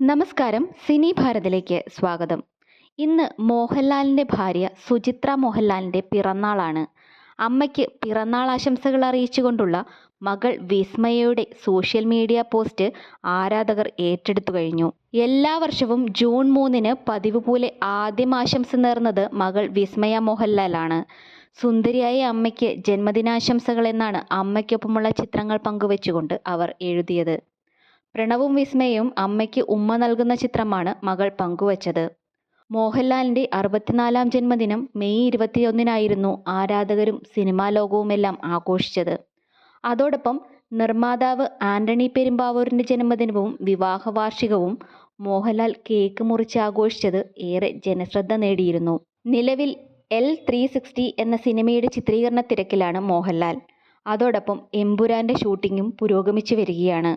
നമസ്കാരം സിനി ഭാരതിലേക്ക് സ്വാഗതം. ഇന്ന് മോഹൻലാലിന്റെ ഭാര്യ സുചിത്ര മോഹൻലാലിന്റെ പിറന്നാളാണ്. അമ്മയ്ക്ക് പിറന്നാൾ ആശംസകൾ അറിയിച്ചുകൊണ്ടുള്ള മകൾ വിസ്മയയുടെ സോഷ്യൽ മീഡിയ പോസ്റ്റ് ആരാധകർ ഏറ്റെടുത്തു കഴിഞ്ഞു. എല്ലാ വർഷവും ജൂൺ മൂന്നിന് പതിവ് പോലെ ആദ്യം ആശംസ നേർന്നത് മകൾ വിസ്മയ മോഹൻലാലാണ്. സുന്ദരിയായ അമ്മയ്ക്ക് ജന്മദിനാശംസകൾ എന്നാണ് അമ്മയ്ക്കൊപ്പമുള്ള ചിത്രങ്ങൾ പങ്കുവച്ചുകൊണ്ട് അവർ എഴുതിയത്. പ്രണവും വിസ്മയും അമ്മയ്ക്ക് ഉമ്മ നൽകുന്ന ചിത്രമാണ് മകൾ പങ്കുവച്ചത്. മോഹൻലാലിന്റെ അറുപത്തിനാലാം ജന്മദിനം മെയ് ഇരുപത്തിയൊന്നിനായിരുന്നു ആരാധകരും സിനിമാ ലോകവുമെല്ലാം ആഘോഷിച്ചത്. അതോടൊപ്പം നിർമ്മാതാവ് ആന്റണി പെരുമ്പാവൂരിന്റെ ജന്മദിനവും വിവാഹ വാർഷികവും മോഹൻലാൽ കേക്ക് മുറിച്ച് ആഘോഷിച്ചത് ഏറെ ജനശ്രദ്ധ നേടിയിരുന്നു. നിലവിൽ എൽ ത്രീ സിക്സ്റ്റി എന്ന സിനിമയുടെ ചിത്രീകരണ തിരക്കിലാണ് മോഹൻലാൽ. അതോടൊപ്പം എമ്പുരാന്റെ ഷൂട്ടിങ്ങും പുരോഗമിച്ചു വരികയാണ്.